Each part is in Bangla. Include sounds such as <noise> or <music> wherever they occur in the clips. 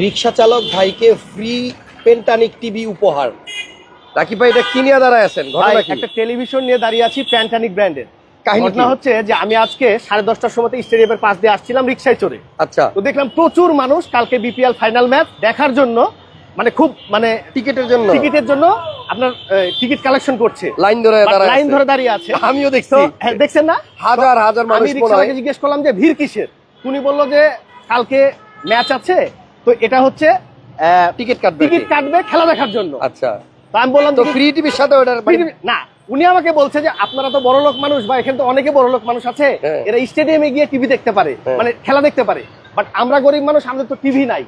রিক্সা চালক ভাইকে ফ্রি পেন্টানিক টিভি উপহার। রাকিব ভাই এটা কি নিয়ে দাঁড়ায় আছেন? ভাই, একটা টেলিভিশন নিয়ে দাঁড়িয়ে আছি প্যান্টানিক ব্র্যান্ডের কাহিনী ঘটনা কি? হচ্ছে যে আমি আজকে সাড়ে দশটার সময় স্টেডিয়ামের পাশ দিয়ে আসছিলাম রিক্সায় চড়ে। আচ্ছা। তো দেখলাম প্রচুর মানুষ কালকে বিপিএল ফাইনাল ম্যাচ দেখার জন্য মানে খুব মানে টিকিটের জন্য। টিকিটের জন্য আপনার টিকিট কালেকশন করছে। লাইন ধরে দাঁড়ায় লাইন ধরে দাঁড়িয়ে আছে। আমিও দেখছি। হ্যাঁ, দেখছেন না? হাজার হাজার মানুষ আমি। রিক্সাওয়ালাকে জিজ্ঞেস করলাম যে ভিড় কিসের? উনি বলল যে কালকে ম্যাচ আছে তো এটা হচ্ছে টিকিট কাটবে টিকিট কাটবে খেলা দেখার জন্য। আচ্ছা। তো আমি বললাম তো ফ্রি টিভির সাথে ওটার না উনি আমাকে বলছে যে আপনারা তো বড় লোক মানুষ বা এখানে তো অনেকে বড় লোক মানুষ আছে হ্যাঁ। এরা স্টেডিয়ামে গিয়ে টিভি দেখতে পারে হ্যাঁ। মানে খেলা দেখতে পারে। বাট আমরা গরিব মানুষ আমাদের তো টিভি নাই।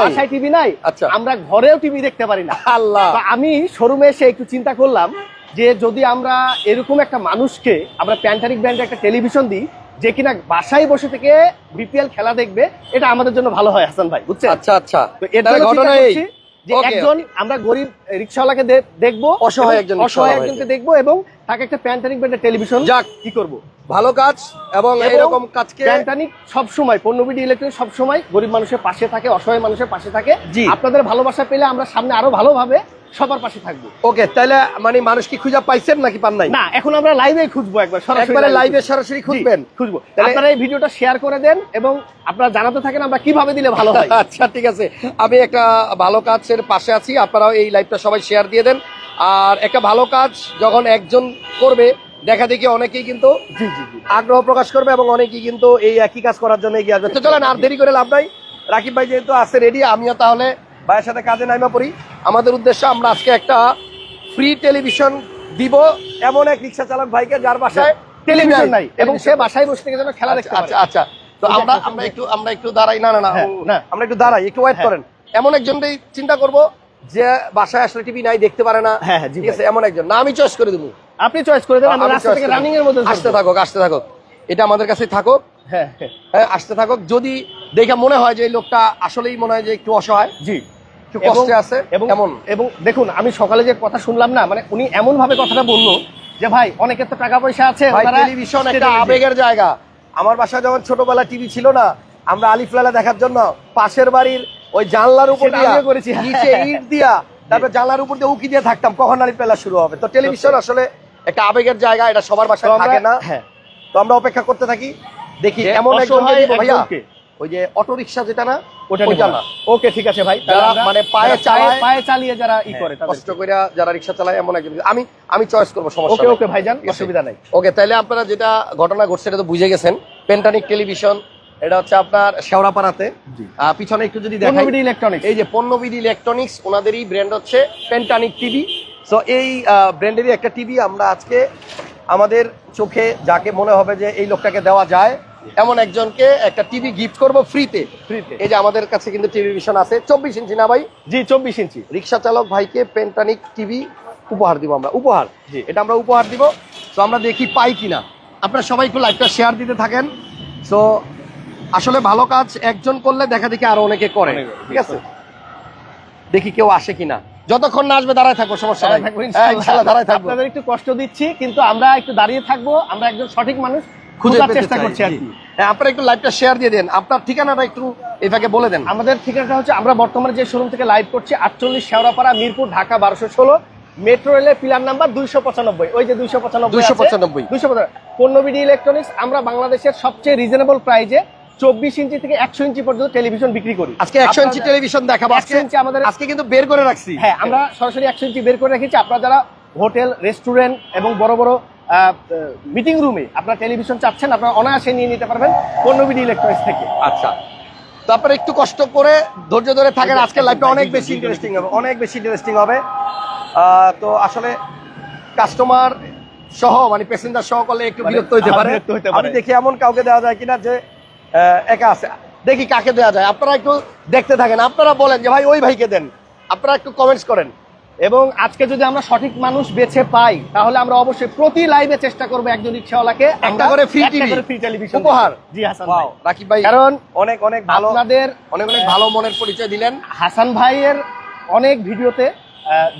বাসায় টিভি নাই। আচ্ছা। আমরা ঘরেও টিভি দেখতে পারি না। আল্লাহ। আমি শোরুমে এসে একটু চিন্তা করলাম যে যদি আমরা এরকম একটা মানুষকে আমরা প্যান্টারিক ব্র্যান্ডের একটা টেলিভিশন দিই যে কিনা বাসায় বসে থেকে বিপিএল খেলা দেখবে এটা আমাদের জন্য ভালো হয় হাসান ভাই বুঝছেন? আচ্ছা আচ্ছা। তো জন্য ঘটনা এই। যে একজন আমরা গরিব রিক্সাওয়ালাকে দেখব অসহায় এবং একজন অসহায় একজনকে দেখব এবং তাকে একটা প্যান্টানিক ব্র্যান্ডের টেলিভিশন যাক। কি করব। ভালো কাজ এবং এরকম কাজকে প্যান্টানিক সব সময় পণ্যবিডি ইলেকট্রনিক সব সময় গরিব মানুষের পাশে থাকে অসহায় মানুষের পাশে থাকে। আপনাদের ভালোবাসা পেলে আমরা সামনে আরও ভালোভাবে সবার পাশে থাকব। ওকে তাহলে মানে মানুষ কি খুঁজে পাইছেন নাকি পান নাই? না এখন আমরা লাইভে খুঁজবো একবার সরাসরি একবারে লাইভে সরাসরি খুঁজবেন? খুঁজবো। আপনারা এই ভিডিওটা শেয়ার করে দেন এবং আপনারা জানাতে থাকেন আমরা কীভাবে দিলে ভালো হয়। আচ্ছা ঠিক আছে। আমি একটা ভালো কাজের পাশে আছি আপনারাও এই লাইভটা সবাই শেয়ার দিয়ে দেন। আর একটা ভালো কাজ যখন একজন করবে দেখা দেখি অনেকেই কিন্তু জি জি জি। আগ্রহ প্রকাশ করবে এবং অনেকেই কিন্তু এই একই কাজ করার জন্য এগিয়ে আসবে। তো চলেন আর দেরি করে লাভ নাই। রাকিব ভাই যেহেতু আছে রেডি আমিও তাহলে ভাইয়ের সাথে কাজে নাইমা পড়ি। আমাদের উদ্দেশ্য আমরা আজকে একটা ফ্রি টেলিভিশন দিব এমন এক রিক্সা চালক ভাইকে যার বাসায় টেলিভিশন নাই এবং সে বাসায় বসে থেকে যেন খেলা দেখতে আচ্ছা আচ্ছা তো আমরা আমরা একটু আমরা একটু দাঁড়াই না না না হ্যাঁ, না। আমরা একটু দাঁড়াই একটু ওয়েট হ্যাঁ। করেন। এমন একজনকেই চিন্তা করব যে বাসায় আসলে টিভি নাই দেখতে পারে না। হ্যাঁ, ঠিক আছে এমন একজন। না আমি চয়েস করে দেবো। আপনি চয়েস করে দেন আমরা আমি রাস্তা থেকে রানিং এর মধ্যে আসতে। থাকুক আসতে থাকুক। এটা আমাদের কাছে থাকুক। হ্যাঁ হ্যাঁ। হ্যাঁ আসতে থাকুক। যদি দেখে মনে হয় যে এই লোকটা আসলেই মনে হয় যে একটু অসহায় জি। একটু কষ্টে আছে এমন এবং দেখুন আমি সকালে যে কথা শুনলাম না মানে উনি এমন ভাবে কথাটা বলল যে ভাই অনেকের তো টাকা পয়সা আছে টেলিভিশন একটা আবেগের জায়গা। আমার বাসায় যখন ছোটবেলা টিভি ছিল না আমরা আলিফলালা দেখার জন্য পাশের বাড়ির ওই জানলার উপর দিয়া করেছি। নিচে ইট দিয়া তারপর জানলার উপর দিয়ে উকি দিয়ে থাকতাম কখন আলিফলালা শুরু হবে? তো টেলিভিশন আসলে একটা আবেগের জায়গা এটা সবার বাসায় থাকে না। হ্যাঁ। তো আমরা অপেক্ষা করতে থাকি দেখি এমন একজন ভাইয়া। ওই যে অটো রিক্সা যেটা না ওটা না। ওকে ঠিক আছে ভাই। মানে পায়ে চালায়- পায়ে চালিয়ে যারা ই করে কষ্ট করে যারা রিক্সা চালায় এমন একজন আমি আমি চয়েস করব সমস্যা ওকে। ওকে ভাইজান অসুবিধা নাই। ওকে তাহলে আপনারা যেটা ঘটনা ঘটছে এটা তো বুঝে গেছেন। পেন্টানিক টেলিভিশন এটা হচ্ছে আপনার শেওড়াপাড়াতে। পিছনে একটু যদি দেখাই পণ্যবিডি ইলেকট্রনিক্স এই যে পণ্যবিধি ইলেকট্রনিক্স ওনাদেরই ব্র্যান্ড হচ্ছে পেন্টানিক টিভি সো এই ব্র্যান্ডেরই একটা টিভি আমরা আজকে আমাদের চোখে যাকে মনে হবে যে এই লোকটাকে দেওয়া যায় এমন একজনকে একটা টিভি গিফট করব ফ্রিতে ফ্রিতে এই যে আমাদের কাছে কিন্তু টেলিভিশন আছে। চব্বিশ ইঞ্চি না ভাই? জি চব্বিশ ইঞ্চি। রিক্সা চালক ভাইকে পেন্টানিক টিভি উপহার দিব আমরা। উপহার? জি। এটা আমরা উপহার দিব। তো আমরা দেখি পাই কিনা। আপনারা সবাই একটু লাইভটা শেয়ার দিতে থাকেন। সো আসলে ভালো কাজ একজন করলে দেখা দেখি আরও অনেকে করে। ঠিক আছে? দেখি কেউ আসে কিনা। যতক্ষণ না আসবে দাঁড়ায় থাকব সমস্যা নাই। দাঁড়ায় থাকব। হ্যাঁ, আপনাদের একটু কষ্ট দিচ্ছি কিন্তু আমরা একটু দাঁড়িয়ে থাকব। আমরা একজন সঠিক মানুষ। খোঁজার চেষ্টা করছি আর কি। আপনারা একটু লাইভটা শেয়ার দিয়ে দেন। আপনার ঠিকানাটা একটু এটাকে বলে দেন। আমাদের ঠিকানাটা হচ্ছে আমরা বর্তমানে যে শোরুম থেকে লাইভ করছি আটচল্লিশ শেওড়াপাড়া মিরপুর ঢাকা বারোশো ষোলো মেট্রো রেলের পিলার নাম্বার দুইশো পঁচানব্বই। ওই যে দুইশো পঁচানব্বই 295 দুইশো পণ্যবিডি ইলেকট্রনিক্স আমরা বাংলাদেশের সবচেয়ে রিজনেবল প্রাইজে চব্বিশ ইঞ্চি থেকে একশো ইঞ্চি পর্যন্ত টেলিভিশন বিক্রি করি। আজকে একশো ইঞ্চি টেলিভিশন দেখাবো। 100 আজকে ইঞ্চি আমাদের আজকে কিন্তু বের করে রাখছি। হ্যাঁ আমরা সরাসরি একশো ইঞ্চি বের করে রেখেছি। আপনারা যারা হোটেল রেস্টুরেন্ট এবং বড় বড় মিটিং রুমে আপনার টেলিভিশন চাচ্ছেন আপনার অনায়াসে নিয়ে নিতে পারবেন পণ্যবিডি ইলেকট্রনিক্স থেকে। আচ্ছা। তো আপনারা একটু কষ্ট করে ধৈর্য ধরে থাকেন একদম, আজকে লাইভটা অনেক বেশি ইন্টারেস্টিং হবে অনেক বেশি ইন্টারেস্টিং হবে। তো আসলে কাস্টমার সহ মানে প্যাসেঞ্জার সহ করলে একটু মানে, বিরক্ত হ্যাঁ, পারে। আমি। দেখি এমন কাউকে দেওয়া যায় কিনা যে একা আছে। দেখি কাকে দেওয়া যায়। আপনারা একটু দেখতে থাকেন। আপনারা বলেন যে ভাই ওই ভাইকে দেন। আপনারা একটু কমেন্টস করেন। এবং আজকে যদি আমরা সঠিক মানুষ বেছে পাই তাহলে আমরা অবশ্যই প্রতি লাইভে চেষ্টা করব একজন রিক্সাওয়ালাকে। একটা করে TV, ফ্রি টেলিভিশন উপহার। জি হাসান ভাই। রাকিব ভাই কারণ অনেক অনেক ভালো আপনাদের অনেক অনেক ভালো মনের পরিচয় দিলেন। হাসান ভাইয়ের অনেক ভিডিওতে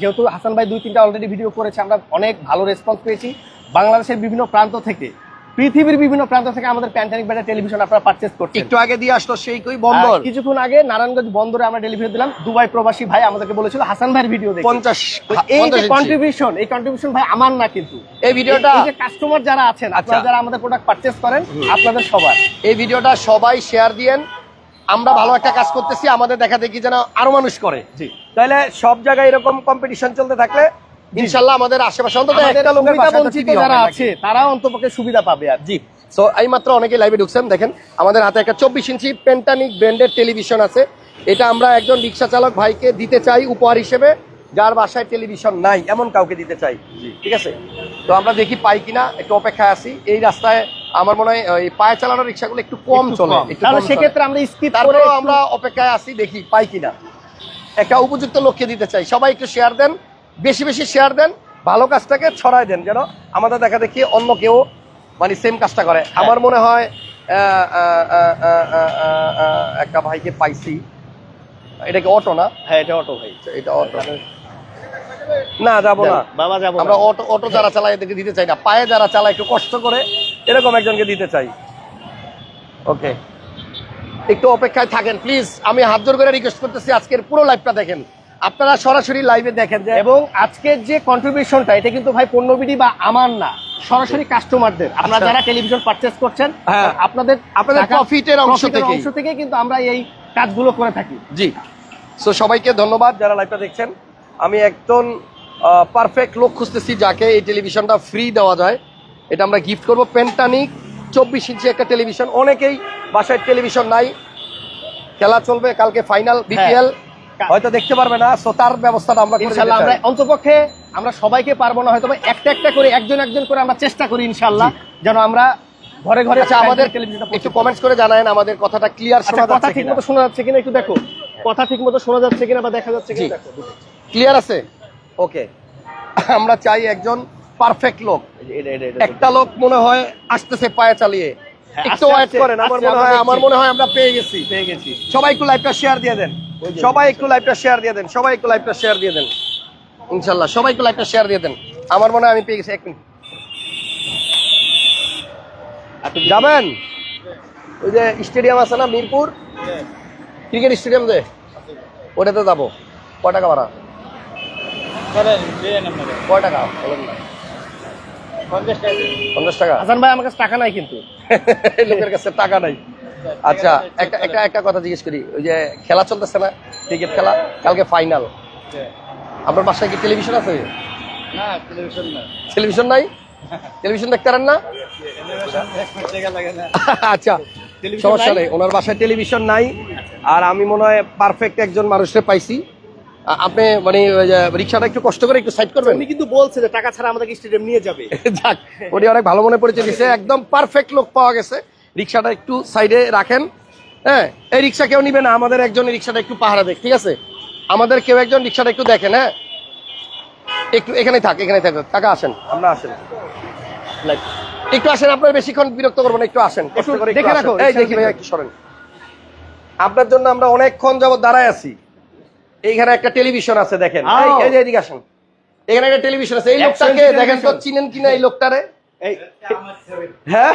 যেহেতু হাসান ভাই দুই তিনটা অলরেডি ভিডিও করেছে আমরা অনেক ভালো রেসপন্স পেয়েছি। বাংলাদেশের বিভিন্ন প্রান্ত থেকে পৃথিবীর বিভিন্ন প্রান্ত থেকে আমাদের প্যান্টানিক ব্র্যান্ডের টেলিভিশন আপনারা পারচেজ করছেন। একটু আগে দিয়ে আসলো সেই কই বন্দর। কিছুক্ষণ আগে নারায়ণগঞ্জ বন্দরে আমরা ডেলিভারি দিলাম। দুবাই প্রবাসী ভাই আমাদেরকে বলেছিল হাসান ভাইয়ের ভিডিও দেখে। পঞ্চাশ তো এই যে কন্ট্রিবিউশন এই কন্ট্রিবিউশন ভাই আমার না কিন্তু। এই ভিডিওটা এই যে কাস্টমার যারা আছেন আপনারা আচ্ছা। যারা আমাদের প্রোডাক্ট পারচেজ করেন আপনাদের সবার। এই ভিডিওটা সবাই শেয়ার দিয়েন। আমরা ভালো একটা কাজ করতেছি আমাদের দেখা দেখি যেন আরও মানুষ করে। জি। তাহলে সব জায়গায় এরকম কম্পিটিশন চলতে থাকলে ইনশাল্লাহ আমাদের আশেপাশে অন্তত একটা লোকের বঞ্চিত যারা আছে তারাও অন্তপক্ষে সুবিধা পাবে আর জি। সো এই মাত্র অনেকে লাইভে ঢুকছেন দেখেন আমাদের হাতে একটা চব্বিশ ইঞ্চি পেন্টানিক ব্র্যান্ডের টেলিভিশন আছে। এটা আমরা একজন রিক্সা চালক ভাইকে দিতে চাই উপহার হিসেবে যার বাসায় টেলিভিশন নাই এমন কাউকে দিতে চাই। ঠিক আছে? তো আমরা দেখি পাই কিনা একটু অপেক্ষায় আছি। এই রাস্তায় আমার মনে হয় এই পায়ে চালানো রিক্সাগুলো একটু কম চলে। সেক্ষেত্রে আমরা স্কিপ তারপরেও আমরা অপেক্ষায় আছি দেখি পাই কিনা। একটা উপযুক্ত লোককে দিতে চাই। সবাই একটু শেয়ার দেন। বেশি বেশি শেয়ার দেন ভালো কাজটাকে ছড়ায় দেন যেন আমাদের দেখা দেখি অন্য কেউ মানে সেম কাজটা করে। হ্যাঁ। আমার মনে হয় একটা ভাইকে পাইছি। এটা কি অটো না? হ্যাঁ এটা অটো ভাই। এটা অটো না যাব না। বাবা যাব আমরা অটো অটো যারা চালায় এদেরকে দিতে চাই না। পায়ে যারা চালায় একটু কষ্ট করে এরকম একজনকে দিতে চাই। ওকে। একটু অপেক্ষায় থাকেন প্লিজ আমি হাত জোর করে রিকোয়েস্ট করতেছি আজকের পুরো লাইভটা দেখেন। আপনারা সরাসরি লাইভে দেখেন যে এবং আজকের যে কন্ট্রিবিউশনটা এটা কিন্তু ভাই পণ্যবিধি বা আমার না। সরাসরি কাস্টমারদের আপনারা আচ্ছা। যারা টেলিভিশন পারচেজ করছেন হ্যাঁ। আপনাদের আপনাদের প্রফিটের অংশ থেকেই। অংশ থেকে কিন্তু আমরা এই কাজগুলো করে থাকি। জি। সো সবাইকে ধন্যবাদ যারা লাইভটা দেখছেন। আমি একজন পারফেক্ট লোক খুঁজতেছি যাকে এই টেলিভিশনটা ফ্রি দেওয়া যায়। এটা আমরা গিফট করব। পেন্টানিক চব্বিশ ইঞ্চি একটা টেলিভিশন অনেকেই বাসায় টেলিভিশন নাই। খেলা চলবে কালকে ফাইনাল বিপিএল হয়তো দেখতে পারবে না সো তার ব্যবস্থাটা আমরা ইনশাল্লাহ আমরা অন্তপক্ষে আমরা সবাইকে পারব না হয়তো একটা একটা করে একজন একজন করে আমরা চেষ্টা করি ইনশাল্লাহ যেন আমরা ঘরে ঘরে আচ্ছা আমাদের একটু কমেন্টস করে জানায়েন আমাদের কথাটা ক্লিয়ার আচ্ছা শোনা কথা যাচ্ছে ঠিক কিনা? মতো শোনা যাচ্ছে কিনা একটু দেখো। কথা ঠিক মতো শোনা যাচ্ছে কিনা বা দেখা যাচ্ছে কিনা দেখো ক্লিয়ার আছে? ওকে আমরা চাই একজন পারফেক্ট লোক। একটা লোক মনে হয় আসতেছে পায়ে চালিয়ে। হ্যাঁ, একটু ওয়েট করেন আমার মনে হয় আমার মনে হয় আমরা পেয়ে গেছি। পেয়ে গেছি। সবাই একটু লাইভটা শেয়ার দিয়ে দেন। সবাই একটু লাইভটা শেয়ার দিয়ে দেন সবাই একটু লাইভটা শেয়ার দিয়ে দেন। ইনশাল্লাহ সবাই একটু লাইভটা শেয়ার দিয়ে দেন। আমার মনে হয় আমি পেয়ে গেছি এক মিনিট আপনি যাবেন ওই যে স্টেডিয়াম আছে না মিরপুর? ক্রিকেট স্টেডিয়াম যে ওটাতে যাব। কয় টাকা ভাড়া? কয় টাকা? বলেন না। পঞ্চাশ টাকা। হাসান ভাই আমার কাছে টাকা নাই কিন্তু। <laughs> লোকের কাছে টাকা নাই। আচ্ছা একটা একটা একটা কথা জিজ্ঞেস করি। ওই যে খেলা চলতেছে না ক্রিকেট খেলা? কালকে ফাইনাল আপনার বাসায় কি টেলিভিশন আছে? না টেলিভিশন না। টেলিভিশন নাই? টেলিভিশন দেখতে পারেন না? আচ্ছা সমস্যা নেই? ওনার বাসায় টেলিভিশন নাই। আর আমি মনে হয় পারফেক্ট একজন মানুষকে পাইছি। আপনি মানে রিক্সাটা একটু কষ্ট করে একটু সাইড করবেন? উনি কিন্তু বলছে যে টাকা ছাড়া আমাদেরকে স্টেডিয়াম নিয়ে যাবে। যাক উনি অনেক ভালো মনে পরিচয় দিচ্ছে একদম পারফেক্ট লোক পাওয়া গেছে। রিক্সাটা একটু সাইডে রাখেন। হ্যাঁ এই রিক্সা কেউ নিবে না আমাদের একজন রিক্সাটা একটু পাহারা দেখ ঠিক আছে? আমাদের কেউ একজন রিক্সাটা একটু দেখেন হ্যাঁ? একটু এখানে থাক এখানে থাক কাকা আসেন আমরা আসেন। একটু আসেন আপনার বেশিক্ষণ বিরক্ত করব না একটু আসেন করে দেখে রাখো, এই দেখি ভাই একটু সরেন। আপনার জন্য আমরা অনেকক্ষণ যাবত দাঁড়ায় আছি। এইখানে একটা টেলিভিশন আছে দেখেন। আও। এই- এই যে এদিকে আসেন। এখানে একটা টেলিভিশন আছে এই লোকটাকে দেখেন তো চিনেন কিনা এই লোকটারে? হ্যাঁ?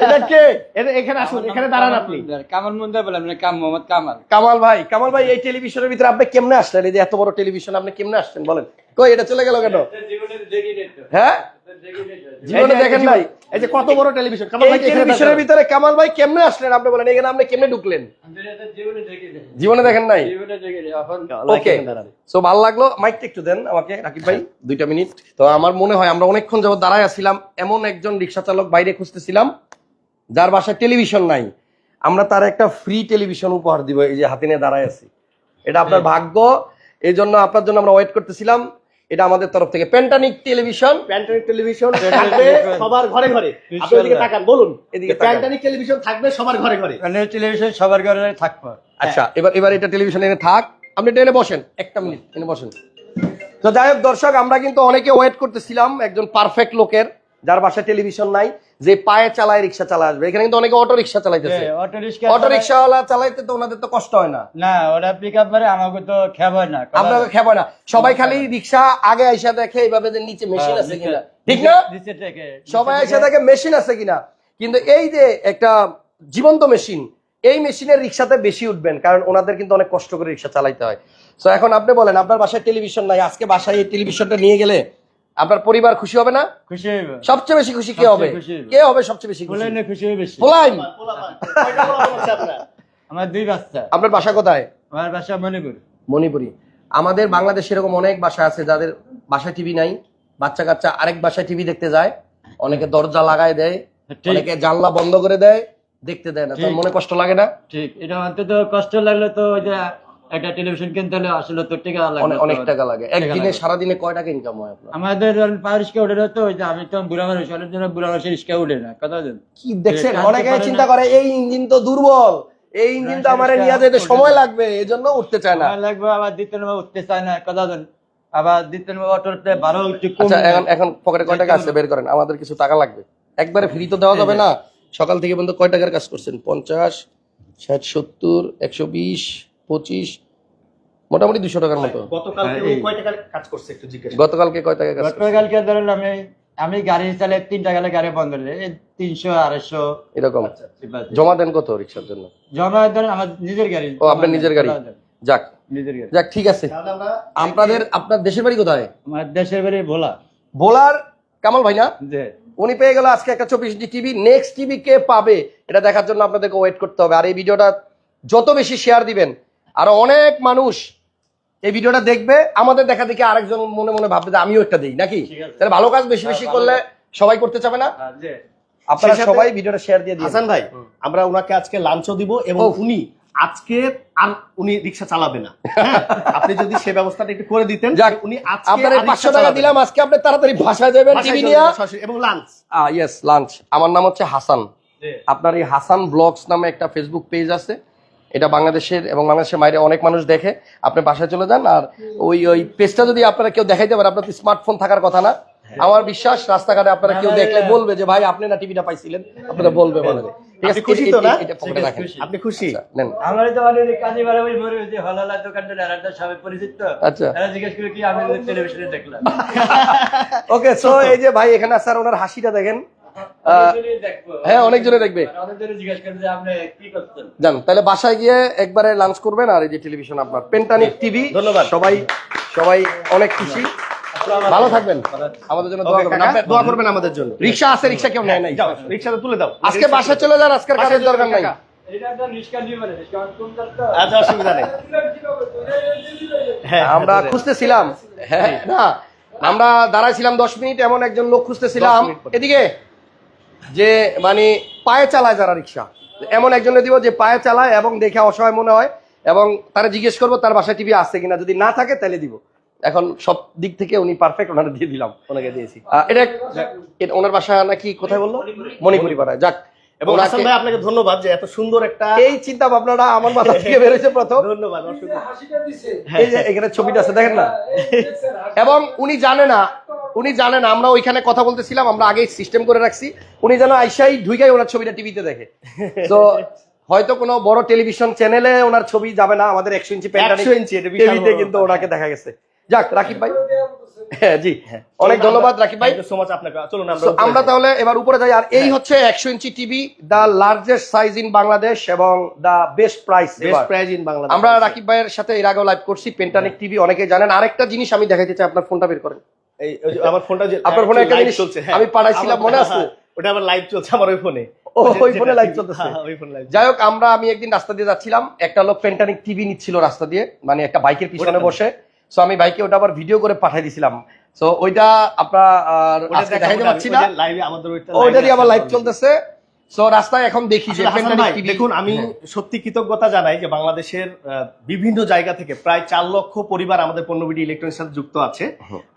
এটা কে? এটা- এখানে আসুন এখানে দাঁড়ান আপনি। কামাল মুন্দা বললাম না কাম মোহাম্মদ কামাল। কামাল ভাই কামাল ভাই এই টেলিভিশনের ভিতরে আপনি কেমনে আসলেন? এই যে এত বড় টেলিভিশন আপনি কেমনে আসছেন? বলেন। কই এটা চলে গেল কেন? হ্যাঁ? জীবনে দেখেন নাই এই যে কত বড় টেলিভিশন কামাল ভাই টেলিভিশনের ভিতরে কামাল ভাই কেমনে আসলেন আপনি বলেন এখানে আপনি কেমনে ঢুকলেন? জীবনে দেখেন নাই? ওকে সো ভালো লাগল। মাইকটা একটু দেন আমাকে রাকিব ভাই দুইটা মিনিট। তো আমার মনে হয় আমরা অনেকক্ষণ যাবত দাঁড়ায় আছিলাম এমন একজন রিক্সা চালক বাইরে খুঁজতেছিলাম যার বাসায় টেলিভিশন নাই। আমরা তার একটা ফ্রি টেলিভিশন উপহার দিব এই যে হাতে নিয়ে দাঁড়ায় আছি। এটা আপনার ভাগ্য এই জন্য আপনার জন্য আমরা ওয়েট করতেছিলাম। এটা আমাদের তরফ থেকে। প্যান্টানিক টেলিভিশন প্যান্টানিক টেলিভিশন থাকবে সবার ঘরে ঘরে। আপনি ওদিকে তাকান বলুন। এদিকে। প্যান্টানিক টেলিভিশন থাকবে সবার ঘরে ঘরে। প্যান্টানিক টেলিভিশন সবার ঘরে ঘরে থাকবে। আচ্ছা এবার এবার এটা টেলিভিশন এনে থাক। আপনি এটা এনে বসেন একটা মিনিট এনে বসেন। তো যাই হোক দর্শক আমরা কিন্তু অনেকে ওয়েট করতেছিলাম একজন পারফেক্ট লোকের যার বাসায় টেলিভিশন নাই। যে পায়ে চালায় রিক্সা চালায় আসবে। এখানে কিন্তু অনেকে অটো রিক্সা চালাইতেছে। অটো অটো রিক্সাওয়ালা চালাইতে তো ওনাদের তো কষ্ট হয় না। না ওরা পিক আপ মারে আমাকে তো খেব হয় না। আপনাকে খেপায় না। সবাই খালি রিক্সা আগে আইসা দেখে এইভাবে যে নিচে মেশিন হ্যাঁ, আছে কিনা। ঠিক না? সবাই এসে দেখে মেশিন আছে কিনা। কিন্তু এই যে একটা জীবন্ত মেশিন এই মেশিনের রিক্সাতে বেশি উঠবেন কারণ ওনাদের কিন্তু অনেক কষ্ট করে রিক্সা চালাইতে হয়। তো এখন আপনি বলেন আপনার বাসায় টেলিভিশন নাই আজকে বাসায় এই টেলিভিশনটা নিয়ে গেলে আপনার পরিবার খুশি হবে না? খুশি হইব। সবচেয়ে বেশি খুশি কে হবে? কে হবে সবচেয়ে বেশি খুশি? খুশি হইব বেশি। পোলাইন? আমার দুই বাচ্চা। আপনার বাসা কোথায়? আমার বাসা মণিপুর। মণিপুরি। আমাদের বাংলাদেশে এরকম অনেক বাসা আছে যাদের বাসায় টিভি নাই। বাচ্চা কাচ্চা আরেক বাসায় টিভি দেখতে যায়। অনেকে দরজা লাগায় দেয় ঠিক। অনেকে জানলা বন্ধ করে দেয় দেখতে দেয় না। মনে কষ্ট লাগে না? ঠিক। এটা অন্তত কষ্ট লাগলে তো ওই যে একটা টেলিভিশন কিনতে হলে আসলে তো টাকা লাগবে অনেক টাকা লাগে। একদিনে লাগে। সারাদিনে কয় টাকা ইনকাম হয় আপনার? আমাদের পারিশকে উঠে তো ওই যে আমি তো বুড়া মানুষ অনেক বুড়া মানুষের উঠে না কথা কি দেখছেন? অনেকে চিন্তা। করে এই ইঞ্জিন তো দুর্বল এই ইঞ্জিন তো আমার নিয়ে যেতে সময় লাগবে এজন্য উঠতে চায় না। লাগবে আবার দ্বিতীয় নম্বর উঠতে চায় না কথা দেন আবার দ্বিতীয় নম্বর অটোতে কম আচ্ছা এখন এখন পকেটে কয় টাকা আছে? বের করেন আমাদের কিছু টাকা লাগবে। একবারে ফ্রি তো দেওয়া যাবে না। সকাল থেকে পর্যন্ত কয় টাকার কাজ করছেন? পঞ্চাশ ষাট সত্তর একশো বিশ পঁচিশ মোটামুটি দুশো টাকার মতো। গতকালকে হ্যাঁ, উনি এই- কয় টাকার কাজ করছে একটু জিজ্ঞেস গতকালকে কয় টাকা গতকালকে ধরেন আমি আমি গাড়ি চালাই তিন টাকা গাড়ি বন্ধ তিনশো আড়াইশো। এরকম। আচ্ছা, জমা দেন কত রিক্সার জন্য? জমা দেন আমার নিজের গাড়ি। ও আপনার নিজের গাড়ি? যাক। নিজের গাড়ি। যাক ঠিক আছে। আপনাদের আপনার দেশের বাড়ি কোথায়? আমার দেশের বাড়ি ভোলা। বোলার কামাল ভাই না? উনি পেয়ে গেল আজকে একটা চব্বিশ ইঞ্চি টিভি নেক্সট টিভি কে পাবে? এটা দেখার জন্য আপনাদেরকে ওয়েট করতে হবে। আর এই ভিডিওটা যত বেশি শেয়ার দিবেন আরও অনেক মানুষ এই ভিডিওটা দেখবে আমাদের দেখা দেখে আরেকজন মনে মনে ভাববে যে আমিও একটা দিই নাকি? তাহলে ভালো কাজ বেশি বেশি করলে সবাই করতে চাবে না? আপনারা সবাই ভিডিওটা শেয়ার দিয়ে দিন। হাসান ভাই আমরা ওনাকে আজকে লাঞ্চও দিব এবং উনি আজকে আর উনি রিক্সা চালাবে না। হ্যাঁ? আপনি যদি সে ব্যবস্থাটা একটু করে দিতেন যাক, উনি আজকে আপনার পাঁচশো টাকা দিলাম আজকে আপনি তাড়াতাড়ি ভাষায় যাবেন টিভি নিয়ে এবং লাঞ্চ ইয়েস লাঞ্চ আমার নাম হচ্ছে হাসান। আপনার এই হাসান ব্লগস নামে একটা ফেসবুক পেজ আছে। এটা বাংলাদেশের এবং বাংলাদেশের বাইরে অনেক মানুষ দেখে। আপনি বাসায় চলে যান আর ওই ওই পেজটা যদি আপনারা কেউ দেখাইতে পারে আপনার স্মার্টফোন থাকার কথা না। আমার বিশ্বাস রাস্তাঘাটে আপনারা কেউ দেখলে বলবে যে ভাই আপনি না টিভিটা পাইছিলেন। আপনারা বলবে বলে। ঠিক আছে আপনি খুশি তো না? এটা পকেটে ঠিক আছে, রাখেন। খুশি। আপনি খুশি? আচ্ছা, নেন। আমার তো অলরেডি কাজী বাড়া মরে যে হলালা দোকানটা এরা সবাই পরিচিত। আচ্ছা। এরা জিজ্ঞেস করে কি আমি টেলিভিশনে দেখলাম। <laughs> ওকে সো এই যে ভাই এখানে স্যার ওনার হাসিটা দেখেন। হ্যাঁ, অনেকজনে দেখবে। মানে অনেকজনই জিজ্ঞেস করে যে আপনি কি করছেন যান তাহলে বাসায় গিয়ে একবারে লাঞ্চ করবেন আর এই যে টেলিভিশন আপনার পেন্টানিক টিভি ধন্যবাদ। সবাই সবাই অনেক খুশি। ভালো থাকবেন। আমাদের জন্য দোয়া করবেন। দোয়া করবেন আমাদের জন্য। রিক্সা আছে রিক্সা কেউ নেয় নাই। যাও রিক্সাটা তুলে দাও। আজকে বাসায় চলে যান আজকের কাজের দরকার নাই। কোন করতে আচ্ছা অসুবিধা নেই। হ্যাঁ আমরা খুঁজতেছিলাম। হ্যাঁ। না আমরা দাঁড়াইছিলাম দশ মিনিট এমন একজন লোক খুঁজতেছিলাম। এদিকে যে মানে পায়ে চালায় যারা রিক্সা। এমন একজনে দিব যে পায়ে চালায় এবং দেখে অসহায় মনে হয় এবং তারা জিজ্ঞেস করব তার বাসায় টিভি আছে কিনা, যদি না থাকে তাহলে দিব। এখন সব দিক থেকে উনি পারফেক্ট ওনারা দিয়ে দিলাম, ওনাকে দিয়েছি। এটা ওনার বাসা নাকি কোথায় বলল? মণিপুরি পাড়ায়। যাক এবং হাসান ভাই আপনাকে ধন্যবাদ যে এত সুন্দর একটা এই চিন্তা ভাবনাটা আমার মাথা থেকে বেরোয়েছে প্রথম। ধন্যবাদ এই যে এখানে ছবিটা আছে দেখেন না? এবং উনি জানে না উনি জানে না আমরা ওইখানে কথা বলতেছিলাম আমরা আগেই সিস্টেম করে রাখছি। উনি যেন আইসাই ঢুইকাই ওনার ছবিটা টিভিতে দেখে। তো হয়তো কোনো বড় টেলিভিশন চ্যানেলে ওনার ছবি যাবে না আমাদের একশো ইঞ্চি 100 ইঞ্চি, টিভিতে কিন্তু ওনাকে দেখা গেছে। যাক রাকিব ভাই। জি। অনেক ধন্যবাদ রাকিব ভাই। সো মাচ আপনাকে। চলুন আমরা আমরা তাহলে এবার উপরে যাই। আর এই হচ্ছে একশো inch TV the largest size in Bangladesh এবং the best price best prize in Bangladesh আমরা রাকিব ভাইয়ের সাথে এর আগেও লাইভ করছি পেন্টানিক টিভি অনেকে জানেন। আরেকটা জিনিস আমি দেখাইতে চাই আপনার ফোনটা বের করেন। এই আমার ফোনটা আপনার ফোনে একটা জিনিস চলছে হ্যাঁ। আমি পাঠাইছিলাম, মনে আছে? ওটা আমার লাইভ চলছে আমার ওই ফোনে। ওই ফোনে চলতেছে? হ্যাঁ, যাই হোক আমরা আমি একদিন রাস্তা দিয়ে যাচ্ছিলাম। একটা লোক পেন্টানিক টিভি নিচ্ছিল রাস্তা দিয়ে মানে একটা বাইকের পিছনে বসে। সো আমি বাইকে ওটা আবার ভিডিও করে পাঠাই দিছিলাম। সো ওইটা আপনার আজকে দেখাইতে না, পারছি না। যে আমাদের ওইটা ওইটা দিয়ে আবার লাইভ চলতেছে। সো রাস্তায় এখন দেখি যে দেখুন আমি সত্যি কৃতজ্ঞতা জানাই যে বাংলাদেশের বিভিন্ন জায়গা থেকে প্রায় চার লক্ষ পরিবার আমাদের পণ্যবিডি ইলেকট্রনিক্স সাথে যুক্ত আছে।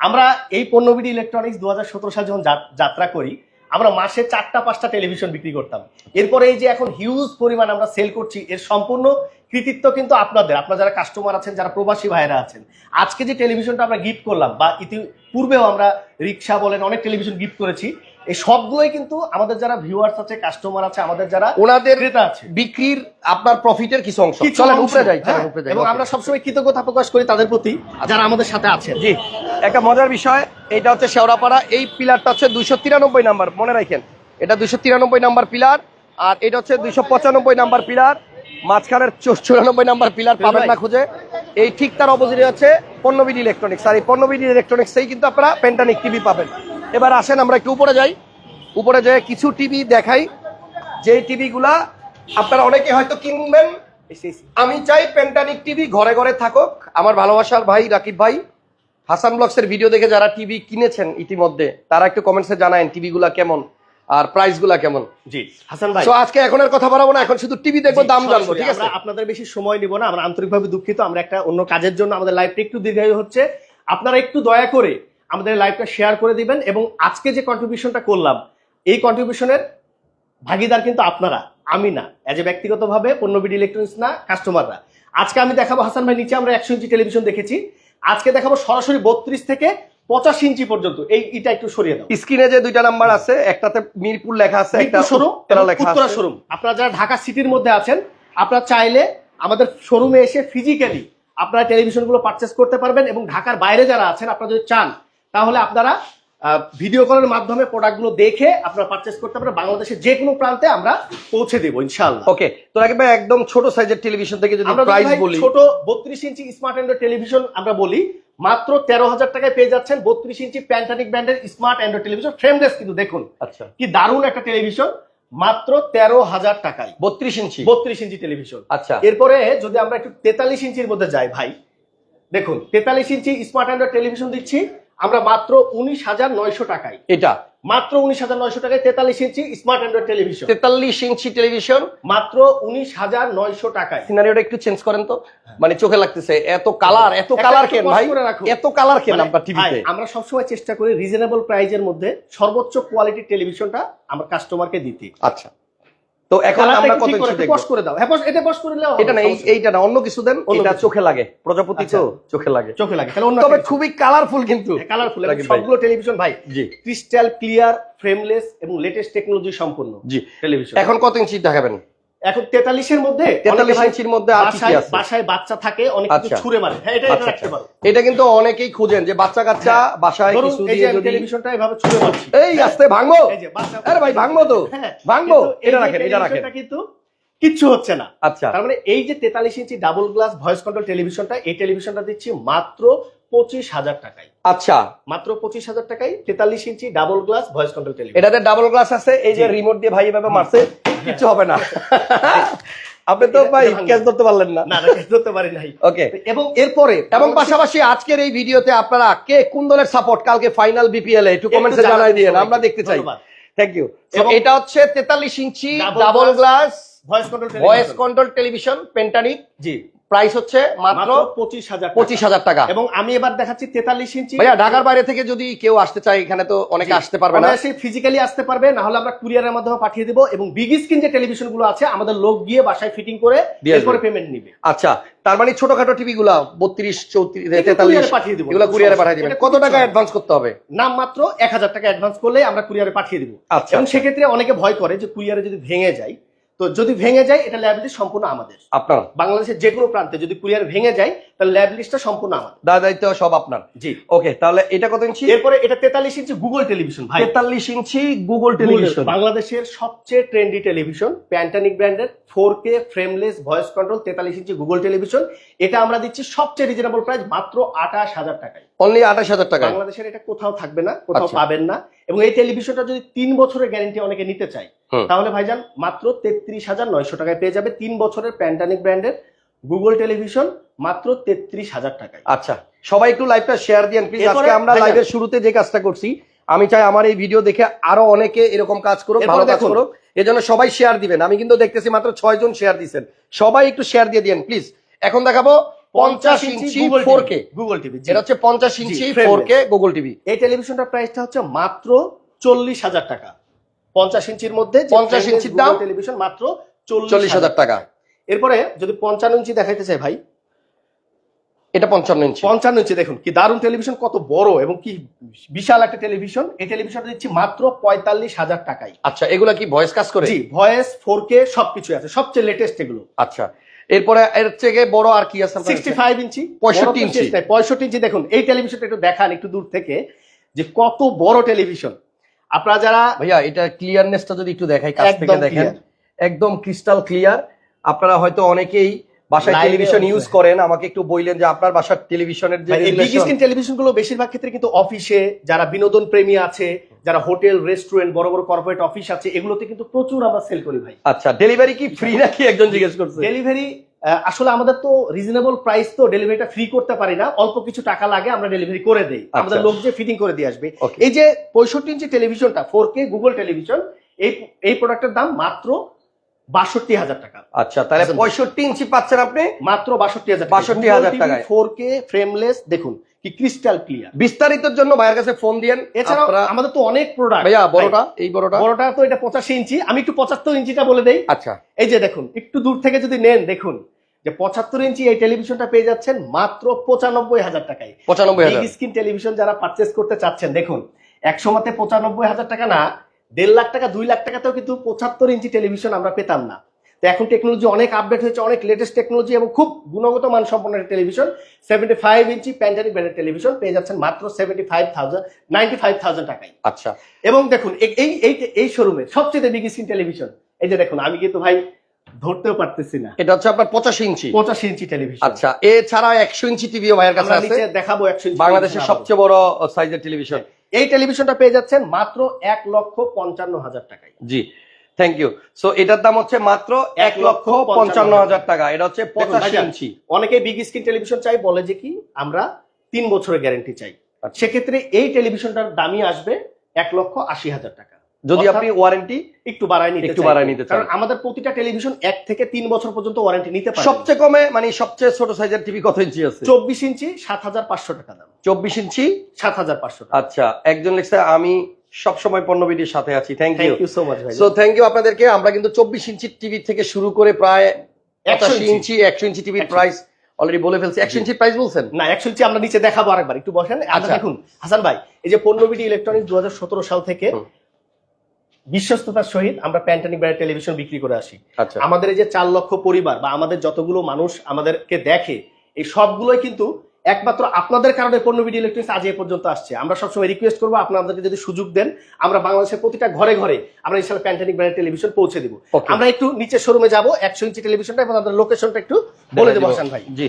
আমরা এই পণ্যবিডি ইলেকট্রনিক্স দু সালে যখন যাত্রা করি আমরা মাসে চারটা পাঁচটা টেলিভিশন বিক্রি করতাম। এরপরে এই যে এখন হিউজ পরিমাণ আমরা সেল করছি এর সম্পূর্ণ কৃতিত্ব কিন্তু আপনাদের আপনারা যারা কাস্টমার আছেন যারা প্রবাসী ভাইরা আছেন আজকে যে টেলিভিশনটা আমরা গিফট করলাম বা ইতি পূর্বেও আমরা রিক্সা বলেন অনেক টেলিভিশন গিফট করেছি এই সবগুলোই কিন্তু আমাদের যারা ভিউয়ার্স আছে কাস্টমার আছে আমাদের যারা ওনাদের ক্রেতা আছে। বিক্রির আপনার প্রফিটের কিছু অংশ। চলেন উপরে যাই হ্যাঁ, চলেন উপরে যাই। এবং আমরা সবসময় কৃতজ্ঞতা প্রকাশ করি তাদের প্রতি যারা আমাদের সাথে আছেন। জি একটা মজার বিষয় এটা হচ্ছে শেওড়াপাড়া এই পিলারটা হচ্ছে দুইশো তিরানব্বই নাম্বার মনে রাখেন এটা দুইশো তিরানব্বই নাম্বার পিলার আর এটা হচ্ছে দুইশো পঁচানব্বই নাম্বার পিলার মাঝখানের চুরানব্বই নাম্বার পিলার পাবেন না খুঁজে। এই ঠিক তার অপোজিটে হচ্ছে পণ্যবিডি ইলেকট্রনিক্স আর এই পণ্যবিডি ইলেকট্রনিক্সেই কিন্তু আপনারা পেন্টানিক টিভি পাবেন। এবার আসেন আমরা একটু উপরে যাই। উপরে যেয়ে কিছু টিভি দেখাই। যে টিভিগুলা আপনারা অনেকে হয়তো কিনবেন। আমি চাই পেন্টানিক টিভি ঘরে ঘরে থাকুক। আমার ভালোবাসার ভাই রাকিব ভাই হাসান ব্লগসের ভিডিও দেখে যারা টিভি কিনেছেন ইতিমধ্যে তারা একটু কমেন্টসে জানায়েন টিভি গুলা কেমন। আর প্রাইসগুলা কেমন? জি হাসান ভাই। আজকে এখন আর কথা বাড়াবো না এখন শুধু টিভি দেখব দাম জানব ঠিক আছে? আপনাদের বেশি সময় নিব না আমরা আন্তরিকভাবে দুঃখিত আমরা একটা অন্য কাজের জন্য আমাদের লাইভটা একটু দীর্ঘায়ু হচ্ছে। আপনারা একটু দয়া করে আমাদের লাইভটা শেয়ার করে দিবেন এবং আজকে যে কন্ট্রিবিউশনটা করলাম এই কন্ট্রিবিউশনের ভাগিদার কিন্তু আপনারা আমি না এজ এ ব্যক্তিগতভাবে পণ্যবিডি ইলেকট্রনিক্স না কাস্টমাররা আজকে আমি দেখাবো হাসান ভাই নিচে আমরা একশো ইঞ্চি টেলিভিশন দেখেছি। আজকে দেখাবো সরাসরি বত্রিশ থেকে পঁচাশি ইঞ্চি পর্যন্ত। এই এটা একটু সরিয়ে দাও। স্ক্রিনে যে দুইটা নাম্বার আছে একটাতে মিরপুর লেখা আছে একটা শোরুম উত্তরা লেখা উত্তরা শোরুম আপনারা যারা ঢাকা সিটির মধ্যে আছেন আপনারা চাইলে আমাদের শোরুমে এসে ফিজিক্যালি আপনারা টেলিভিশনগুলো পারচেস করতে পারবেন এবং ঢাকার বাইরে যারা আছেন আপনারা যদি চান তাহলে আপনারা ভিডিও কলের মাধ্যমে প্রোডাক্টগুলো দেখে আপনারা পারচেস করতে পারবেন। বাংলাদেশের যে কোনো প্রান্তে আমরা পৌঁছে দেবো ইনশাআল্লাহ। ওকে তো রাকিব ভাই একদম ছোট সাইজের টেলিভিশন থেকে যদি প্রাইস বলি। ছোট বত্রিশ ইঞ্চি স্মার্ট অ্যান্ড্রয়েড টেলিভিশন আমরা বলি মাত্র তেরো হাজার টাকায় পেয়ে যাচ্ছেন বত্রিশ ইঞ্চি প্যান্টানিক ব্র্যান্ডের স্মার্ট অ্যান্ড্রয়েড টেলিভিশন ফ্রেমলেস কিন্তু দেখুন। আচ্ছা। কি দারুণ একটা টেলিভিশন মাত্র তেরো হাজার টাকায়। বত্রিশ ইঞ্চি? বত্রিশ ইঞ্চি টেলিভিশন আচ্ছা। এরপরে যদি আমরা একটু তেতাল্লিশ ইঞ্চির মধ্যে যাই ভাই দেখুন তেতাল্লিশ ইঞ্চি স্মার্ট অ্যান্ড্রয়েড টেলিভিশন দিচ্ছি আমরা মাত্র উনিশ হাজার নয়শো টাকায়। এটা? মাত্র উনিশ হাজার নয়শো টাকায় তেতাল্লিশ ইঞ্চি স্মার্ট অ্যান্ড্রয়েড টেলিভিশন তেতাল্লিশ ইঞ্চি টেলিভিশন মাত্র উনিশ হাজার নয়শো টাকায়। সিনারিওটা একটু চেঞ্জ করেন তো। মানে চোখে লাগতেছে এত কালার এত কালার কেন ভাই? এত কালার কেন আপনার টিভিতে আমরা সবসময় চেষ্টা করি রিজনেবল প্রাইজের মধ্যে সর্বোচ্চ কোয়ালিটি টেলিভিশনটা আমরা কাস্টমারকে দিতে। আচ্ছা। তো এখন আমরা কত ইঞ্চি দেখব? পশ করে দাও। হ্যাঁ এটা পশ করে দাও এটা না। এইটা না অন্য কিছু দেন এটা চোখে লাগে। প্রজাপতি আচ্ছা। তো চোখে লাগে। চোখে লাগে তাহলে অন্য তবে খুবই কালারফুল কিন্তু। কালারফুল সবগুলো টেলিভিশন ভাই জি। ক্রিস্টাল ক্লিয়ার ফ্রেমলেস এবং লেটেস্ট টেকনোলজি সম্পন্ন জি। টেলিভিশন এখন কত ইঞ্চি দেখাবেন? এখন তেতাল্লিশের মধ্যে তেতাল্লিশ ইঞ্চির মধ্যে বাসায় বাচ্চা থাকে অনেক কিছু আচ্ছা। ছুঁড়ে মারে। হ্যাঁ এটা এটা আচ্ছা, রাখতে পারো। এটা কিন্তু অনেকেই খুঁজেন যে বাচ্চা কাচ্চা বাসায় কিছু দিয়ে যদি টেলিভিশনটা এভাবে ছুঁড়ে মারছি। এই আস্তে ভাঙবো। আরে ভাই ভাঙবো তো। হ্যাঁ, ভাঙবো। এটা রাখেন এটা রাখেন। টেলিভিশনটা কিন্তু কিচ্ছু হচ্ছে না। আচ্ছা। তার মানে এই যে তেতাল্লিশ inch double glass voice control টেলিভিশনটা এই টেলিভিশনটা দিচ্ছি মাত্র পঁচিশ হাজার টাকায়। আচ্ছা। মাত্র পঁচিশ হাজার টাকায় তেতাল্লিশ inch double glass voice control television. এটাতে ডাবল গ্লাস আছে এই যে রিমোট দিয়ে ভাই এভাবে মারছে কিচ্ছু হবে না। <laughs> আপনি তো ভাই ক্যাচ ধরতে পারলেন না। না না ধরতে পারি নাই। ওকে এবং এরপরে এবং পাশাপাশি আজকের এই ভিডিওতে আপনারা কে কোন দলের সাপোর্ট কালকে ফাইনাল বিপিএল একটু কমেন্টসে জানাই দিয়ে আমরা দেখতে চাই। থ্যাংক ইউ এটা হচ্ছে তেতাল্লিশ inch double glass voice control voice control television পেন্টানিক জি। প্রাইস হচ্ছে মাত্র পঁচিশ হাজার পঁচিশ হাজার টাকা। এবং আমি এবার দেখাচ্ছি তেতাল্লিশ ইঞ্চি। ভাইয়া ঢাকার বাইরে থেকে যদি কেউ আসতে চায় এখানে তো অনেকে আসতে পারবে না। ফিজিক্যালি আসতে পারবে না হলে আমরা কুরিয়ারের মাধ্যমে পাঠিয়ে দেবো। এবং বিগ স্ক্রিন যে টেলিভিশনগুলো আছে আমাদের লোক গিয়ে বাসায় ফিটিং করে এরপরে পেমেন্ট নিবে। আচ্ছা তার মানে ছোটখাটো টিভি গুলা বত্রিশ চৌত্রিশ তেতাল্লিশ পাঠিয়ে দিবো। এগুলো কুরিয়ারে পাঠিয়ে দিবেন। কত টাকা অ্যাডভান্স করতে হবে? নাম মাত্র এক হাজার টাকা অ্যাডভান্স করলে আমরা কুরিয়ারে পাঠিয়ে দিব। আচ্ছা সেক্ষেত্রে অনেকে ভয় করে যে কুরিয়ারে যদি ভেঙে যায় তো যদি ভেঙে যায় এটা ল্যাবিলিটি সম্পূর্ণ আমাদের। আপনার। বাংলাদেশের যে কোনো প্রান্তে যদি কুরিয়ার ভেঙে যায় তাহলে ল্যাবিলিটিটা সম্পূর্ণ আমাদের। দায় দায়িত্ব সব আপনার। জি। ওকে তাহলে এটা কত ইঞ্চি? এরপরে এটা তেতাল্লিশ ইঞ্চি গুগল টেলিভিশন ভাই। তেতাল্লিশ ইঞ্চি গুগল টেলিভিশন বাংলাদেশের সবচেয়ে ট্রেন্ডি টেলিভিশন প্যান্টানিক ব্র্যান্ডের four K frameless voice control তেতাল্লিশ ইঞ্চি গুগল টেলিভিশন এটা আমরা দিচ্ছি সবচেয়ে রিজনেবল প্রাইস মাত্র আঠাশ হাজার টাকায়। অনলি আঠাশ হাজার টাকা বাংলাদেশের এটা কোথাও থাকবে না কোথাও আচ্ছা। পাবেন না। এবং এই টেলিভিশনটা যদি তিন বছরের গ্যারেন্টি অনেকে নিতে চায় তাহলে ভাইজান মাত্র তেত্রিশ হাজার নয়শো টাকায় পেয়ে যাবে তিন বছরের প্যান্টানিক ব্র্যান্ডের গুগল টেলিভিশন মাত্র তেত্রিশ হাজার টাকায়। আচ্ছা সবাই একটু লাইভটা শেয়ার দিয়েন প্লিজ আজকে আমরা লাইভের শুরুতে যে কাজটা করছি আমি চাই আমার এই ভিডিও দেখে আরও অনেকে এরকম কাজ করুক ভালো কাজ। করুক। এজন্য সবাই শেয়ার দিবেন। আমি কিন্তু দেখতেছি মাত্র ছয় জন শেয়ার দিচ্ছেন সবাই একটু শেয়ার দিয়ে দিয়েন প্লিজ এখন দেখাবো পঞ্চাশ inch four K Google TV এটা হচ্ছে পঞ্চাশ inch four K Google TV এই টেলিভিশনটার প্রাইসটা হচ্ছে মাত্র চল্লিশ হাজার টাকা। পঞ্চাশ ইঞ্চির মধ্যে 50 ইঞ্চির দাম? টেলিভিশন মাত্র চল্লিশ হাজার টাকা। এরপরে যদি পঞ্চান্ন ইঞ্চি দেখাইতে চাই ভাই এটা পঞ্চান্ন ইঞ্চি। পঞ্চান্ন ইঞ্চি দেখুন কি দারুণ টেলিভিশন কত বড় এবং কি বিশাল একটা টেলিভিশন এই টেলিভিশনটা দিচ্ছি মাত্র পঁয়তাল্লিশ হাজার টাকায়। আচ্ছা এগুলা কি ভয়েস কাজ করে? জি ভয়েস ফোর কে সবকিছু আছে সবচেয়ে লেটেস্ট এগুলো। আচ্ছা এরপরে এর থেকে বড় আর কি আছে আপনার সিক্সটি কাছে? Five inch. 65 ইঞ্চি। পঁয়ষট্টি ইঞ্চি দেখুন এই টেলিভিশনটা একটু দেখান একটু দূর থেকে যে কত বড় টেলিভিশন আপনারা যারা ভাইয়া এটা ক্লিয়ারনেসটা যদি একটু দেখাই কাছ থেকে দেখেন। একদম ক্রিস্টাল ক্লিয়ার আপনারা হয়তো অনেকেই বাসায় টেলিভিশন ইউজ করেন আমাকে একটু বললেন যে আপনার বাসার টেলিভিশনের যে বিগ স্ক্রিন টেলিভিশনগুলো বেশিরভাগ ক্ষেত্রে কিন্তু অফিসে যারা বিনোদন প্রেমী আছে যারা হোটেল রেস্টুরেন্ট বড় বড় কর্পোরেট অফিস আছে এগুলোতে কিন্তু প্রচুর আমরা সেল করি ভাই। আচ্ছা ডেলিভারি কি ফ্রি নাকি একজন জিজ্ঞেস করছে? ডেলিভারি আসলে আমাদের তো রিজনেবল প্রাইস তো ডেলিভারিটা ফ্রি করতে পারি না অল্প কিছু টাকা লাগে আমরা ডেলিভারি করে দেই। আমাদের লোক যে ফিটিং করে দিয়ে আসবে। এই যে পঁয়ষট্টি ইঞ্চি টেলিভিশনটা ফোর কে গুগল টেলিভিশন এই এই প্রোডাক্টের দাম মাত্র বাষট্টি হাজার টাকা। আচ্ছা তাহলে। পঁয়ষট্টি ইঞ্চি পাচ্ছেন আপনি? মাত্র বাষট্টি হাজার 62,000 টাকায়। ফোর কে ফ্রেমলেস দেখুন কি ক্রিস্টাল ক্লিয়ার বিস্তারিতের জন্য ভাইয়ের কাছে ফোন দিয়েন। আপনারা- আমাদের তো অনেক প্রোডাক্ট ভাইয়া বড়টা এই বড়টা। বড়টা তো এটা পঁচাশি ইঞ্চি। আমি একটু পঁচাত্তর ইঞ্চিটা বলে দেই। আচ্ছা। এই যে দেখুন একটু দূর থেকে যদি নেন দেখুন যে পঁচাত্তর ইঞ্চি এই টেলিভিশনটা পেয়ে যাচ্ছেন মাত্র পঁচানব্বই হাজার টাকায়। পঁচানব্বই হাজার। স্ক্রিন টেলিভিশন যারা পারচেস করতে চাচ্ছেন দেখুন একশো মতে পঁচানব্বই হাজার টাকা না দেড় লাখ টাকা দুই লাখ টাকাতেও কিন্তু পঁচাত্তর ইঞ্চি টেলিভিশন আমরা পেতাম না। তো এখন টেকনোলজি অনেক আপডেট হয়েছে অনেক লেটেস্ট টেকনোলজি এবং খুব গুণগত মান সম্পন্ন একটা টেলিভিশন সেভেন্টি ফাইভ ইঞ্চি প্যান্টারিক ব্র্যান্ডের টেলিভিশন পেয়ে যাচ্ছেন মাত্র seventy five thousand ninety five thousand টাকায়। আচ্ছা। এবং দেখুন এই এই এই শোরুমে সবচেয়ে বিগ স্ক্রিন টেলিভিশন এই যে দেখুন আমি কিন্তু ভাই ধরতেও পারতেছি না। এটা হচ্ছে আপনার পঁচাশি ইঞ্চি। পঁচাশি ইঞ্চি টেলিভিশন আচ্ছা এছাড়া একশো ইঞ্চি টিভিও ভাইয়ের কাছে আছে। দেখাবো একশো ইঞ্চি বাংলাদেশের সবচেয়ে বড় সাইজের টেলিভিশন এই টেলিভিশনটা পেয়ে যাচ্ছেন মাত্র এক লক্ষ পঞ্চান্ন হাজার টাকায়। জি থ্যাংক ইউ সো এটার দাম হচ্ছে মাত্র এক লক্ষ পঞ্চান্ন হাজার টাকা। এটা হচ্ছে পঁচাশি ইঞ্চি। অনেকে বিগ স্ক্রিন টেলিভিশন চাই বলে যে কি আমরা তিন বছরের গ্যারেন্টি চাই। আচ্ছা। সেক্ষেত্রে এই টেলিভিশনটার দামই আসবে এক লক্ষ আশি হাজার টাকা। যদি আপনি ওয়ারেন্টি একটু বাড়ায় নিতে একটু বাড়ায় নিতে চান। কারণ আমাদের প্রতিটা টেলিভিশন এক থেকে তিন বছর পর্যন্ত ওয়ারেন্টি নিতে পারে সবচেয়ে কমে মানে সবচেয়ে ছোট সাইজের টিভি কত ইঞ্চি আছে? চব্বিশ ইঞ্চি সাত হাজার পাঁচশো টাকা দাম। চব্বিশ ইঞ্চি সাত হাজার পাঁচশো টাকা। আচ্ছা একজন লিখছে আমি সব সময় পণ্যবিটির সাথে আছি। থ্যাংক ইউ সো মাচ ভাই। সো থ্যাংক ইউ আপনাদেরকে। আমরা কিন্তু চব্বিশ ইঞ্চি টিভি থেকে শুরু করে প্রায় একশো ইঞ্চি। ইঞ্চি একশো ইঞ্চি টিভির প্রাইস অলরেডি বলে ফেলছি। একশো ইঞ্চির প্রাইস বলছেন? না অ্যাকচুয়ালি আমরা নিচে দেখাবো আরেকবার। একটু বসেন। আচ্ছা। দেখুন হাসান ভাই এই যে পণ্যবিটি ইলেকট্রনিক্স দু সাল থেকে। বিশ্বস্ততার সহিত আমরা প্যান্টানিক ব্র্যান্ড টেলিভিশন বিক্রি করে আসি। আচ্ছা। আমাদের এই যে চার লক্ষ পরিবার বা আমাদের যতগুলো মানুষ আমাদেরকে দেখে এই সবগুলোই কিন্তু একমাত্র আপনাদের কারণে পণ্যবিডি ইলেকট্রনিক্স আজ এ পর্যন্ত আসছে। আমরা সবসময় রিকোয়েস্ট করব আপনাদেরকে যদি সুযোগ দেন আমরা বাংলাদেশের প্রতিটা ঘরে ঘরে আমরা ইনশাল্লাহ প্যান্টানিক ব্র্যান্ড টেলিভিশন পৌঁছে দিব। আমরা একটু নিচের শোরুমে যাব একশো ইঞ্চি টেলিভিশনটা এবং আমাদের লোকেশনটা একটু বলে দেবো। হাসান ভাই। জি।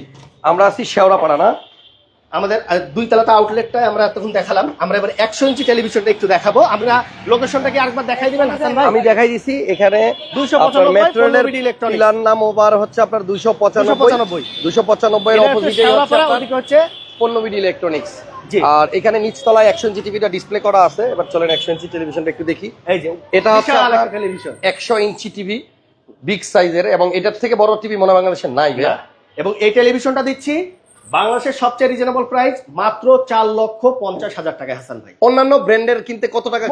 আমরা আছি শেওড়াপাড়া না? আমাদের দুই তলাতে আউটলেটটা আমরা এতক্ষণ দেখালাম। আমরা এবার একশো ইঞ্চি টেলিভিশনটা একটু দেখাবো। আমরা লোকেশনটা কি আরেকবার দেখাই দিবেন হাসান ভাই? আমি দেখাই দিছি এখানে পঁচানব্বই পিলার নাম ওভার হচ্ছে আপনার দুইশো পঁচানব্বই। দুইশো পঁচানব্বই। হচ্ছে পণ্যবিডি ইলেকট্রনিক্স আর এখানে নিচতলায় একশো ইঞ্চি টিভিটা ডিসপ্লে করা আছে। এবার চলেন একশো ইঞ্চি টেলিভিশনটা একটু দেখি। এই যে এটা হচ্ছে টেলিভিশন একশো ইঞ্চি টিভি বিগ সাইজের এবং এটার থেকে বড় টিভি মনে বাংলাদেশের নাই এবং এই টেলিভিশনটা দিচ্ছি বাংলাদেশের সবচেয়ে রিজনেবল প্রাইস মাত্র চার লক্ষ পঞ্চাশ হাজার টাকা হাসান ভাই। অন্যান্য ব্র্যান্ডের কিনতে কত টাকা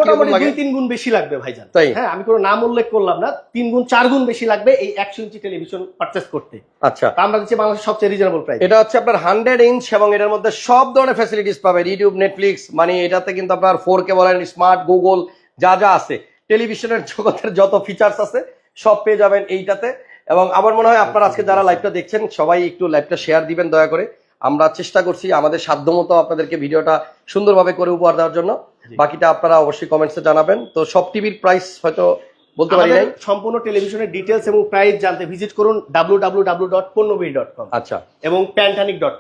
দুই তিন গুণ বেশি লাগবে ভাইজান। তাই? হ্যাঁ আমি কোনো নাম উল্লেখ করলাম না। তিন গুণ চার গুণ বেশি লাগবে এই একশো ইঞ্চি টেলিভিশন পারচেস করতে। আচ্ছা। আমরা দিচ্ছি বাংলাদেশের সবচেয়ে রিজনেবল প্রাইস এটা হচ্ছে আপনার হান্ড্রেড ইঞ্চ এবং এটার মধ্যে সব ধরনের ফ্যাসিলিটিস পাবেন ইউটিউব নেটফ্লিক্স মানে এটাতে কিন্তু আপনার ফোর কে বলেন স্মার্ট গুগল যা যা আছে। টেলিভিশনের জগতের যত ফিচার্স আছে সব পেয়ে যাবেন এইটাতে। এবং আমার মনে হয় আপনারা আজকে যারা লাইভটা দেখছেন সবাই একটু লাইভটা শেয়ার দিবেন দয়া করে। আমরা চেষ্টা করছি আমাদের সাধ্যমতো আপনাদেরকে ভিডিওটা সুন্দরভাবে করে উপহার দেওয়ার জন্য। বাকিটা আপনারা অবশ্যই কমেন্টসে জানাবেন। তো সব টিভির প্রাইস হয়তো বলতে পারি নাই। সম্পূর্ণ টেলিভিশনের ডিটেলস এবং প্রাইস জানতে ভিজিট করুন কম আচ্ছা। এবং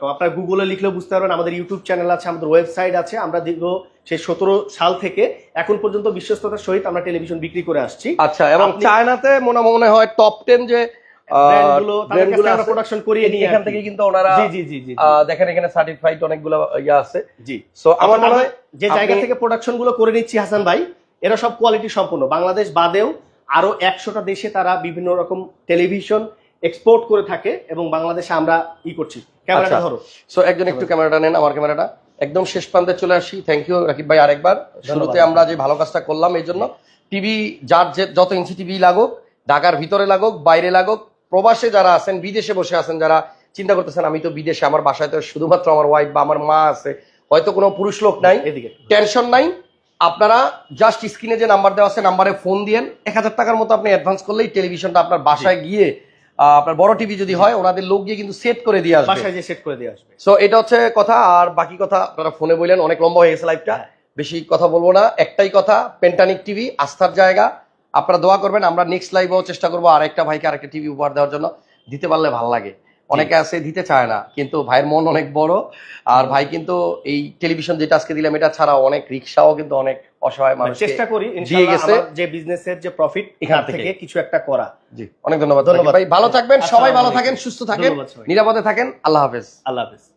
কম আপনার গুগলে লিখলে বুঝতে পারবেন আমাদের ইউটিউব চ্যানেল আছে আমাদের ওয়েবসাইট আছে। আমরা দীর্ঘ সেই সতেরো সাল থেকে এখন পর্যন্ত বিশ্বস্ততার সহিত আমরা টেলিভিশন বিক্রি করে আসছি। আচ্ছা এবং চায়নাতে মনে মনে হয় টপ টেন যে ব্র্যান্ডগুলো তাদের কাছ ব্র্যান্ডগুলো থেকে আমরা আছে, প্রোডাকশন করিয়ে নিয়ে এখান থেকে কিন্তু ওনারা জি জি জি জি দেখেন এখানে সার্টিফাইড অনেকগুলো ইয়ে আছে। জি। সো আমার মনে হয় যে জায়গা থেকে প্রোডাকশনগুলো করে নিচ্ছি হাসান ভাই এরা সব কোয়ালিটি সম্পূর্ণ। বাংলাদেশ বাদেও আরও একশোটা দেশে তারা বিভিন্ন রকম টেলিভিশন এক্সপোর্ট করে থাকে এবং বাংলাদেশে আমরা ই করছি। ক্যামেরাটা আচ্ছা। ধরো। সো একজন একটু ক্যামেরাটা নেন আমার ক্যামেরাটা একদম শেষ প্রান্তে চলে আসি। থ্যাংক ইউ রাকিব ভাই আরেকবার। শুরুতে আমরা যে ভালো কাজটা করলাম এই জন্য টিভি যার যে যত ইঞ্চি টিভি লাগুক ঢাকার ভিতরে লাগুক বাইরে লাগুক প্রবাসে যারা আছেন বিদেশে বসে আছেন যারা চিন্তা করতেছেন আমি তো বিদেশে আমার বাসায় তো শুধুমাত্র আমার ওয়াইফ বা আমার মা আছে হয়তো কোনো পুরুষ লোক নাই এদিকে টেনশন নাই আপনারা জাস্ট স্ক্রিনে যে নাম্বার দেওয়া আছে নাম্বারে ফোন দিয়েন এক হাজার টাকার মতো আপনি অ্যাডভান্স করলেই টেলিভিশনটা আপনার বাসায় গিয়ে আপনার বড় টিভি যদি হয় ওনাদের লোক গিয়ে কিন্তু সেট করে দিয়ে আসবে। বাসায় সেট করে দিয়ে আসবে। সো এটা হচ্ছে কথা আর বাকি কথা আপনারা ফোনে বললেন অনেক লম্বা হয়ে গেছে লাইভটা হ্যাঁ। বেশি কথা বলব না একটাই কথা পেন্টানিক টিভি আস্থার জায়গা আপনারা দোয়া করবেন আমরা নেক্সট লাইভেও চেষ্টা করব আরেকটা ভাইকে আরেকটা টিভি উপহার দেওয়ার জন্য। দিতে পারলে ভালো লাগে। অনেকে আছে দিতে চায় না কিন্তু ভাইয়ের মন অনেক বড়। আর ভাই কিন্তু এই টেলিভিশন যেটা আজকে দিলাম এটা ছাড়াও অনেক রিক্সাও কিন্তু অনেক অসহায় মানুষ মানে চেষ্টা করি দিয়ে গেছে যে বিজনেসের যে প্রফিট এখান। থেকে কিছু একটা করা। জি অনেক ধন্যবাদ ধন্যবাদ। ভাই। ভালো থাকবেন সবাই ভালো থাকেন সুস্থ থাকেন নিরাপদে থাকেন। আল্লাহ হাফেজ। আল্লাহ হাফেজ।